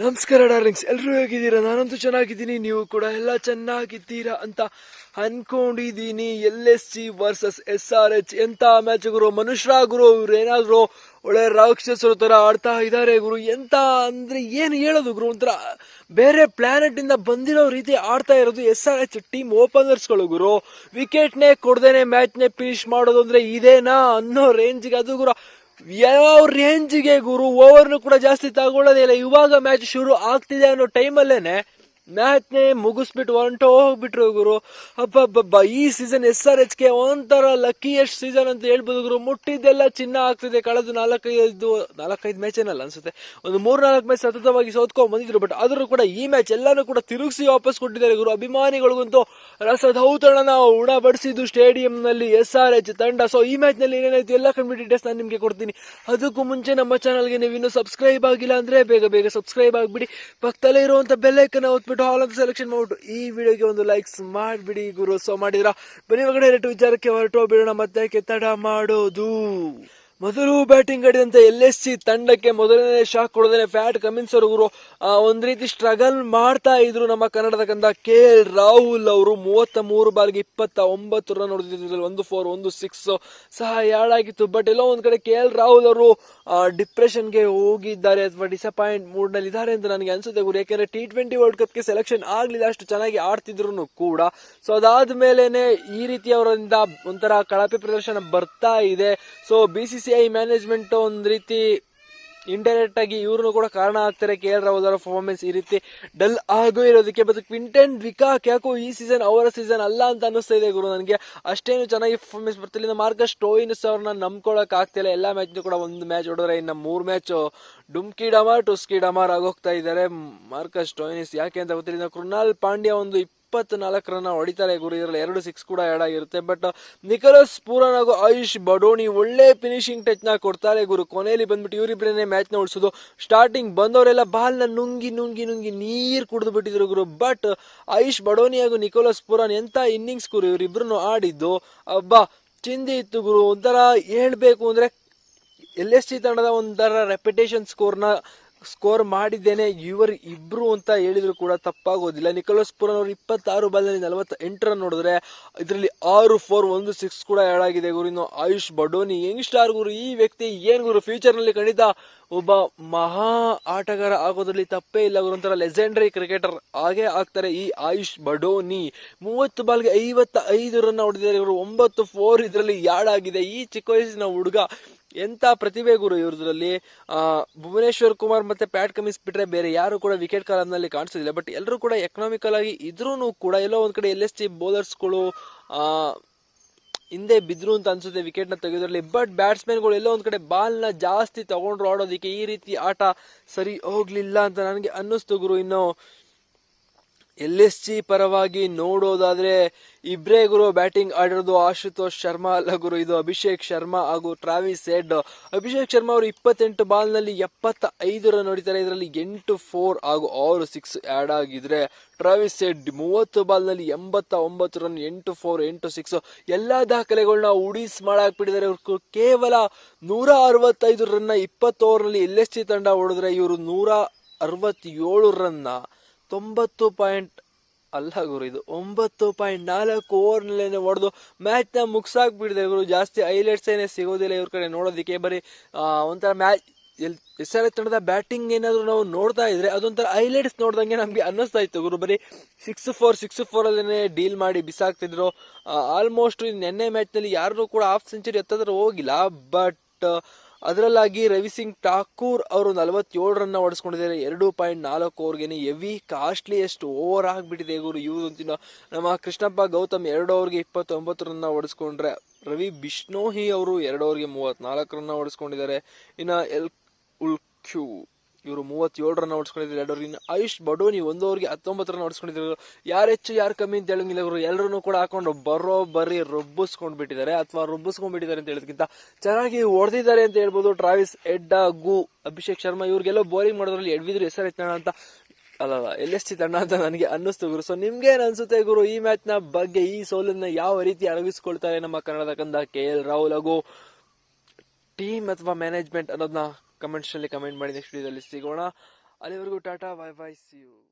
ನಮಸ್ಕಾರ ಡಾರ್ಲಿಂಗ್ಸ್ ಎಲ್ಲರೂ ಹೇಗಿದ್ದೀರಾ? ನಾನಂತೂ ಚೆನ್ನಾಗಿದ್ದೀನಿ, ನೀವು ಕೂಡ ಎಲ್ಲ ಚೆನ್ನಾಗಿದ್ದೀರಾ ಅಂತ ಅನ್ಕೊಂಡಿದ್ದೀನಿ. L S C versus S R H ಎಂತ ಮ್ಯಾಚ್ ಗುರು? ಮನುಷ್ಯರ ಗುರು, ಇವ್ರು ಏನಾದ್ರೂ ಒಳ್ಳೆ ರಾಕ್ಷಸರು ತರ ಆಡ್ತಾ ಇದ್ದಾರೆ ಗುರು. ಎಂತ ಅಂದ್ರೆ ಏನು ಹೇಳೋದು ಗುರು? ಒಂಥರ ಬೇರೆ ಪ್ಲಾನೆಟ್ ಇಂದ ಬಂದಿರೋ ರೀತಿ ಆಡ್ತಾ ಇರೋದು ಎಸ್ ಆರ್ ಎಚ್ ಟೀಮ್ ಓಪನರ್ಸ್ಗಳು ಗುರು. ವಿಕೆಟ್ನೇ ಕೊಡ್ದೇನೆ ಮ್ಯಾಚ್ನೇ ಫಿನಿಶ್ ಮಾಡೋದು ಅಂದ್ರೆ ಇದೇನಾ ಅನ್ನೋ ರೇಂಜ್ಗೆ ಅದು ಗುರು. ಯಾವ ರೇಂಜ್ಗೆ ಗುರು? ಓವರ್ನು ಕೂಡ ಜಾಸ್ತಿ ತಗೊಳ್ಳೋದಿಲ್ಲ ಇವಾಗ ಮ್ಯಾಚ್ ಶುರು ಆಗ್ತಿದೆ ಅನ್ನೋ ಟೈಮಲ್ಲೇನೆ ಮ್ಯಾಚ್ನೇ ಮುಗಿಸ್ಬಿಟ್ಟು ಹೊರಟು ಹೋಗ್ಬಿಟ್ರು ಗುರು. ಅಬ್ಬಬ್ಬಬ್ಬ, ಈ ಸೀಸನ್ ಎಸ್ ಆರ್ ಎಚ್ ಕೆ ಒಂಥರ ಲಕ್ಕಿಯಸ್ಟ್ ಸೀಸನ್ ಅಂತ ಹೇಳ್ಬೋದು ಗುರು. ಮುಟ್ಟಿದ್ದೆಲ್ಲ ಚಿನ್ನ ಆಗ್ತಿದೆ. ಕಳೆದ ನಾಲ್ಕೈದು ನಾಲ್ಕೈದು ಮ್ಯಾಚ್ ಏನಲ್ಲ ಅನ್ಸುತ್ತೆ. ಒಂದು ಮೂರ್ ನಾಲ್ಕು ಮ್ಯಾಚ್ ಸತತವಾಗಿ ಸೋತ್ಕೊಂಡ್ ಬಂದಿದ್ರು. ಬಟ್ ಆದರೂ ಕೂಡ ಈ ಮ್ಯಾಚ್ ಎಲ್ಲಾನು ಕೂಡ ತಿರುಗಿಸಿ ವಾಪಸ್ ಕೊಟ್ಟಿದ್ದಾರೆ ಗುರು. ಅಭಿಮಾನಿಗಳಿಗಂತೂ ರಸದೌತಣನ ಉಣಬಡಿಸಿದ್ದು ಸ್ಟೇಡಿಯಂನಲ್ಲಿ ಎಸ್ ಆರ್ ಎಚ್ ತಂಡ. ಸೊ ಈ ಮ್ಯಾಚ್ನಲ್ಲಿ ಏನೇನಾಯ್ತು ಎಲ್ಲ ಕಂಪ್ಲೀಟ್ ಡೀಟೇಲ್ಸ್ ನಾನು ನಿಮಗೆ ಕೊಡ್ತೀನಿ. ಅದಕ್ಕೂ ಮುಂಚೆ ನಮ್ಮ ಚಾನಲ್ಗೆ ನೀವು ಇನ್ನೂ ಸಬ್ಸ್ಕ್ರೈಬ್ ಆಗಿಲ್ಲ ಅಂದ್ರೆ ಬೇಗ ಬೇಗ ಸಬ್ಸ್ಕ್ರೈಬ್ ಆಗಿಬಿಡಿ. ಪಕ್ಕದಲ್ಲೇ ಇರುವಂತ ಬೆಲ್ಲೈಕನ್ನ ಒತ್ಬಿಟ್ಟು ಆಲ್ ಆಫ್ ಸೆಲೆಕ್ಷನ್ ಮಾಡ್ಬಿಟ್ಟು ಈ ವಿಡಿಯೋಗೆ ಒಂದು ಲೈಕ್ಸ್ ಮಾಡಿಬಿಡಿ ಗುರು. ಸೊ ಮಾಡಿದ್ರ ಬನ್ನಿ ಒಳಗಡೆ ಎರಡು ವಿಚಾರಕ್ಕೆ ಹೊರಟು ಬಿಡೋಣ ಮತ್ತೆ ಕೆತ್ತಡ ಮಾಡೋದು. ಮೊದಲು ಬ್ಯಾಟಿಂಗ್ ಆಡಿದಂತ ಎಲ್ ಎಸ್ ಸಿ ತಂಡಕ್ಕೆ ಮೊದಲನೇ ಶಾಕ್ ಕೊಡೋದೇ ಫ್ಯಾಟ್ ಕಮಿನ್ಸ್ ಅವರು ಒಂದು ರೀತಿ ಸ್ಟ್ರಗಲ್ ಮಾಡ್ತಾ ಇದ್ರು ನಮ್ಮ ಕನ್ನಡದ ಕಂದ ಕೆ ಎಲ್ ರಾಹುಲ್ ಅವರು. ಮೂವತ್ತ ಮೂರು ಬಾಲ್ಗೆ ಇಪ್ಪತ್ತ ಒಂಬತ್ತು ರನ್ ಹೊಡೆದಿದ್ರು ಒಂದು ಫೋರ್ ಒಂದು ಸಿಕ್ಸ್ ಸಹ ಯಾಡಾಗಿತ್ತು ಬಟ್ ಎಲ್ಲೋ ಒಂದ್ ಕಡೆ ಕೆ ಎಲ್ ರಾಹುಲ್ ಅವರು ಡಿಪ್ರೆಷನ್ಗೆ ಹೋಗಿದ್ದಾರೆ ಅಥವಾ ಡಿಸಪಾಯಿಂಟ್ ಮೂಡ್ನಲ್ಲಿ ಇದ್ದಾರೆ ಅಂತ ನನಗೆ ಅನ್ಸುತ್ತೆ ಗುರು. ಯಾಕೆಂದ್ರೆ ಟಿ ಟ್ವೆಂಟಿ ವರ್ಲ್ಡ್ ಕಪ್ಗೆ ಸೆಲೆಕ್ಷನ್ ಆಗ್ಲಿಲ್ಲ. ಅಷ್ಟು ಚೆನ್ನಾಗಿ ಆಡ್ತಿದ್ರು ಕೂಡ. ಸೊ ಅದಾದ್ಮೇಲೆನೆ ಈ ರೀತಿ ಅವರಿಂದ ಒಂಥರ ಕಳಪೆ ಪ್ರದರ್ಶನ ಬರ್ತಾ ಇದೆ. So B C I management ಒಂದು ರೀತಿ ಇಂಡೈರೆಕ್ಟ್ ಆಗಿ ಇವ್ರನ್ನೂ ಕೂಡ ಕಾರಣ ಆಗ್ತಾರೆ. ಕೆ ಎಲ್ ರಾಹುಲ್ ಅವರ ಪರ್ಫಾರ್ಮೆನ್ಸ್ ಈ ರೀತಿ ಡಲ್ ಆಗೋ ಇರೋದಕ್ಕೆ ಬಟ್ ಕ್ವಿಂಟನ್ ವಿಕಾಕ್ ಯಾಕೋ ಈ ಸೀಸನ್ ಅವರ ಸೀಸನ್ ಅಲ್ಲ ಅಂತ ಅನಿಸ್ತಾ ಇದೆ ಗುರು ನನಗೆ. ಅಷ್ಟೇನು ಚೆನ್ನಾಗಿ ಪರ್ಫಾರ್ಮೆನ್ಸ್ ಬರ್ತಿಲ್ಲ ಮಾರ್ಕಸ್ ಸ್ಟೋಯಿನ್ಸ್ ಅವ್ರನ್ನ ನಂಬ್ಕೊಳಕ್ ಆಗ್ತಿಲ್ಲ ಎಲ್ಲ ಮ್ಯಾಚ್ ಕೂಡ ಒಂದು ಮ್ಯಾಚ್ ಹೊಡೆದ್ರೆ ಇನ್ನು ಮೂರು ಮ್ಯಾಚ್ ಡುಮ್ಕಿ ಡಮಾರ್, ಟುಸ್ಕಿ ಡಮಾರ್ ಆಗೋಗ್ತಾ ಇದ್ದಾರೆ. ಮಾರ್ಕಸ್ ಸ್ಟೋಯಿನಿಸ್ ಯಾಕೆ ಅಂತ ಗೊತ್ತಿಲ್ಲ. ಕೃಣಾಲ್ ಪಾಂಡ್ಯ ಒಂದು ಇಪ್ಪತ್ನಾಲ್ಕು ರನ್ ಹೊಡಿತಾರೆ ಗುರು. ಇದರಲ್ಲಿ ಎರಡು ಸಿಕ್ಸ್ ಕೂಡ ಆ್ಯಡ್ ಆಗಿರುತ್ತೆ. ಬಟ್ ನಿಕೋಲಸ್ ಪೂರನ್ ಹಾಗೂ ಆಯುಷ್ ಬಡೋಣಿ ಒಳ್ಳೆ ಫಿನಿಶಿಂಗ್ ಟಚ್ನ ಕೊಡ್ತಾರೆ ಗುರು. ಕೊನೆಯಲ್ಲಿ ಬಂದ್ಬಿಟ್ಟು ಇವರಿಬ್ಬರನ್ನೇ ಮ್ಯಾಚ್ನ ಉಳಿಸೋದು. ಸ್ಟಾರ್ಟಿಂಗ್ ಬಂದವರೆಲ್ಲ ಬಾಲ್ನ ನುಂಗಿ ನುಂಗಿ ನುಂಗಿ ನೀರು ಕುಡಿದು ಬಿಟ್ಟಿದ್ರು ಗುರು. ಬಟ್ ಆಯುಷ್ ಬಡೋಣಿ ಹಾಗೂ ನಿಕೋಲಸ್ ಪೂರನ್ ಎಂಥ ಇನ್ನಿಂಗ್ಸ್ ಗುರು ಇವರಿಬ್ರು ಆಡಿದ್ದು? ಅಬ್ಬಾ ಚಿಂದಿ ಇತ್ತು ಗುರು. ಒಂಥರ ಹೇಳಬೇಕು ಅಂದರೆ ಎಲ್ ಎಸ್ ಟಿ ತಂಡದ ಒಂಥರ ರೆಪ್ಯುಟೇಷನ್ ಸ್ಕೋರ್ನ ಸ್ಕೋರ್ ಮಾಡಿದ್ದೇನೆ. ಇವರು ಇಬ್ರು ಅಂತ ಹೇಳಿದ್ರು ಕೂಡ ತಪ್ಪಾಗೋದಿಲ್ಲ. ನಿಕೋಲಸ್ ಪುರನ್ ಅವರು ಇಪ್ಪತ್ತಾರು ಬಾಲ್ನಲ್ಲಿ ನಲವತ್ತ ರನ್ ನೋಡಿದ್ರೆ ಇದರಲ್ಲಿ ಆರು ಫೋರ್ ಒಂದು ಸಿಕ್ಸ್ ಕೂಡ ಆಗಿದೆ ಗುರು. ಇನ್ನು ಆಯುಷ್ ಬಡೋನಿ ಯಂಗ್ ಸ್ಟಾರ್ ಗುರು. ಈ ವ್ಯಕ್ತಿ ಏನ್ ಗುರು? ಫ್ಯೂಚರ್ನಲ್ಲಿ ಖಂಡಿತ ಒಬ್ಬ ಮಹಾ ಆಟಗಾರ ಆಗೋದ್ರಲ್ಲಿ ತಪ್ಪೇ ಇಲ್ಲ ಗುರು. ಒಂಥರ ಲೆಜೆಂಡರಿ ಕ್ರಿಕೆಟರ್ ಹಾಗೆ ಆಗ್ತಾರೆ ಈ ಆಯುಷ್ ಬಡೋನಿ. ಮೂವತ್ತು ಬಾಲ್ಗೆ ಐವತ್ತ ಐದು ರನ್ ಹೊಡೆದಿದ್ದಾರೆ ಇವರು ಒಂಬತ್ತು ಫೋರ್ ಇದರಲ್ಲಿ ಯಾಡ್ ಆಗಿದೆ. ಈ ಚಿಕ್ಕ ವಯಸ್ಸಿನ ಹುಡುಗ ಎಂತ ಪ್ರತಿಭೆ ಗುರು ಇವ್ರದ್ರಲ್ಲಿ? ಭುವನೇಶ್ವರ್ ಕುಮಾರ್ ಮತ್ತೆ ಪ್ಯಾಟ್ ಕಮಿಸ್ ಬಿಟ್ರೆ ಬೇರೆ ಯಾರು ಕೂಡ ವಿಕೆಟ್ ಕಾಲಮ್ನಲ್ಲಿ ಕಾಣಿಸೋದಿಲ್ಲ. ಬಟ್ ಎಲ್ಲರೂ ಕೂಡ ಎಕನಾಮಿಕಲ್ ಆಗಿ ಇದ್ರೂ ಕೂಡ ಎಲ್ಲೋ ಒಂದ್ ಕಡೆ ಎಲ್ ಎಸ್ ಟಿ ಬೌಲರ್ಸ್ಗಳು ಹಿಂದೆ ಬಿದ್ರು ಅಂತ ಅನ್ಸುತ್ತೆ ವಿಕೆಟ್ನ ತೆಗೆದ್ರಲ್ಲಿ ಬಟ್ ಬ್ಯಾಟ್ಸ್ಮನ್ಗಳು ಎಲ್ಲೋ ಒಂದ್ ಕಡೆ ನ ಜಾಸ್ತಿ ತಗೊಂಡ್ರು ಆಡೋದಿಕ್ಕೆ ಈ ರೀತಿ ಆಟ ಸರಿ ಹೋಗ್ಲಿಲ್ಲ ಅಂತ ನನಗೆ ಅನ್ನಿಸ್ತು ಗುರು. ಇನ್ನು ಎಲ್ ಎಸ್ ಜಿ ಪರವಾಗಿ ನೋಡೋದಾದ್ರೆ ಇಬ್ರೇ ಗುರು ಬ್ಯಾಟಿಂಗ್ ಆಡಿರೋದು ಆಶುತೋಷ್ ಶರ್ಮಾ ಅಲ್ಲ ಗುರು, ಇದು ಅಭಿಷೇಕ್ ಶರ್ಮಾ ಹಾಗೂ ಟ್ರಾವಿಸ್ ಹೆಡ್. ಅಭಿಷೇಕ್ ಶರ್ಮಾ ಅವರು ಇಪ್ಪತ್ತೆಂಟು ಬಾಲ್ನಲ್ಲಿ ಎಪ್ಪತ್ತ ಐದು ರನ್ ಹೊಡಿತಾರೆ. ಇದರಲ್ಲಿ ಎಂಟು, ಫೋರ್ ಹಾಗೂ ಆರು, ಸಿಕ್ಸ್ ಆಡ್ ಆಗಿದ್ರೆ ಟ್ರಾವಿಸ್ ಹೆಡ್ ಮೂವತ್ತು ಬಾಲ್ನಲ್ಲಿ ಎಂಬತ್ತ ಒಂಬತ್ತು ರನ್, ಎಂಟು, ಫೋರ್, ಎಂಟು, ಸಿಕ್ಸ್ ಎಲ್ಲಾ ದಾಖಲೆಗಳನ್ನ ಉಡೀಸ್ ಮಾಡಾಕ್ಬಿಟ್ಟಿದ್ದಾರೆ. ಇವರು ಕೇವಲ ನೂರ ಅರವತ್ತೈದು ರನ್ನ ಇಪ್ಪತ್ತು ಓವರ್ನಲ್ಲಿ ಎಲ್ ಎಸ್ ಜಿ ತಂಡ ಹೊಡೆದ್ರೆ ಇವರು ನೂರ ಅರವತ್ತೇಳು ರನ್ನ ತೊಂಬತ್ತು ಪಾಯಿಂಟ್, ಅಲ್ಲ ಗುರು ಇದು, ಒಂಬತ್ತು ಪಾಯಿಂಟ್ ನಾಲ್ಕು ಓವರ್ನಲ್ಲೇನೆ ಹೊಡೆದು ಮ್ಯಾಚ್ನ ಮುಗ್ಸಾಕ್ಬಿಟ್ಟಿದೆ ಗುರು. ಜಾಸ್ತಿ ಹೈಲೈಟ್ಸ್ ಏನೇ ಸಿಗೋದಿಲ್ಲ ಇವ್ರ ಕಡೆ ನೋಡೋದಕ್ಕೆ. ಬರೀ ಒಂಥರ ಮ್ಯಾಚ್ ಎಲ್ ಎಸ್ ಆರ್ ತಂಡದ ಬ್ಯಾಟಿಂಗ್ ಏನಾದರೂ ನಾವು ನೋಡ್ತಾ ಇದ್ರೆ ಅದೊಂಥರ ಹೈಲೈಟ್ಸ್ ನೋಡ್ದಂಗೆ ನಮಗೆ ಅನ್ನಿಸ್ತಾ ಇತ್ತು ಗುರು. ಬರೀ ಸಿಕ್ಸ್ ಫೋರ್ ಸಿಕ್ಸ್ ಫೋರ್ ಅಲ್ಲೇ ಡೀಲ್ ಮಾಡಿ ಬಿಸಾಕ್ತಿದ್ರು. ಆಲ್ಮೋಸ್ಟ್ ನಿನ್ನೆ ಮ್ಯಾಚ್ನಲ್ಲಿ ಯಾರು ಕೂಡ ಹಾಫ್ ಸೆಂಚುರಿ ಎತ್ತದ್ರ ಹೋಗಿಲ್ಲ. ಬಟ್ ಅದರಲ್ಲಾಗಿ ರವಿ ಸಿಂಗ್ ಠಾಕೂರ್ ಅವರು ನಲವತ್ತೇಳು ರನ್ನ ಹೊಡೆಸ್ಕೊಂಡಿದ್ದಾರೆ ಎರಡು ಪಾಯಿಂಟ್ ನಾಲ್ಕು ಓವರ್ಗೆ ಹೆವಿ ಕಾಸ್ಟ್ಲಿಯೆಸ್ಟ್ ಓವರ್ ಆಗಿಬಿಟ್ಟಿದೆ ಗುರು ಇವರು ಅಂತಿನ ನಮ್ಮ ಕೃಷ್ಣಪ್ಪ ಗೌತಮ್ ಎರಡು ಓವರ್ಗೆ ಇಪ್ಪತ್ತೊಂಬತ್ತು ರನ್ನ ಹೊಡೆಸ್ಕೊಂಡ್ರೆ ರವಿ ಬಿಷ್ಣೋಹಿ ಅವರು ಎರಡು ಓವರ್ಗೆ ಮೂವತ್ನಾಲ್ಕು ರನ್ನ ಹೊಡೆಸ್ಕೊಂಡಿದ್ದಾರೆ ಇನ್ನು ಎಲ್ ಉಲ್ಕ್ಯೂ ಇವರು ಮೂವತ್ತೇಳು ರನ್ ಹೊಡ್ಸ್ಕೊಂಡಿದ್ರು ಎರಡು ಇನ್ನು ಆಯುಷ್ ಬಡೋನಿ ಒಂದು ಓವರ್ಗೆ ಹತ್ತೊಂಬತ್ತು ರನ್ ಹೊಡ್ಸ್ಕೊಂಡಿದ್ರು ಯಾರು ಹೆಚ್ಚು ಯಾರು ಕಮ್ಮಿ ಅಂತ ಹೇಳಂಗಿಲ್ಲ ಇವರು. ಎಲ್ಲರೂ ಕೂಡ ಹಾಕೊಂಡು ಬರೋ ಬರ್ರಿ ರೊಬ್ಬಿಸ್ಕೊಂಡ್ ಬಿಟ್ಟಿದ್ದಾರೆ ಅಥವಾ ರೊಬ್ಬಿಸ್ಕೊಂಡ್ಬಿಟ್ಟಿದ್ದಾರೆ ಅಂತ ಹೇಳೋದಕ್ಕಿಂತ ಚೆನ್ನಾಗಿ ಹೊಡೆದಿದ್ದಾರೆ ಅಂತ ಹೇಳ್ಬೋದು ಟ್ರಾವಿಸ್, ಎಡ್ಡ, ಗು, ಅಭಿಷೇಕ್ ಶರ್ಮಾ. ಇವ್ರಿಗೆಲ್ಲ ಬೌಲಿಂಗ್ ಮಾಡೋದ್ರಲ್ಲಿ ಎಡ್ವಿದ್ರು ಹೆಸರು ಅಂತ ಅಲ್ಲ ಎಲ್ ಎಸ್ ಟಿ ತಂಡ ಅಂತ ನನಗೆ ಅನ್ನಿಸ್ತು ಗುರು. ಸೊ ನಿಮ್ಗೆ ಏನು ಅನ್ಸುತ್ತೆ ಗುರು ಈ ಮ್ಯಾಚ್ನ ಬಗ್ಗೆ, ಈ ಸೋಲನ್ನ ಯಾವ ರೀತಿ ಅಳಗಿಸ್ಕೊಳ್ತಾರೆ ನಮ್ಮ ಕನ್ನಡದ ಕಂದ ಕೆ ಎಲ್ ರಾಹುಲ್ ಹಾಗೂ ಟೀಮ್ ಅಥವಾ ಮ್ಯಾನೇಜ್ಮೆಂಟ್ ಅನ್ನೋದನ್ನ ಕಮೆಂಟ್ಸ್ ಅಲ್ಲಿ ಕಮೆಂಟ್ ಮಾಡಿ ನೆಕ್ಸ್ಟ್ ವಿಡಿಯೋದಲ್ಲಿ ಸಿಗೋಣ. ಅಲ್ಲಿವರೆಗೂ tata bye bye see you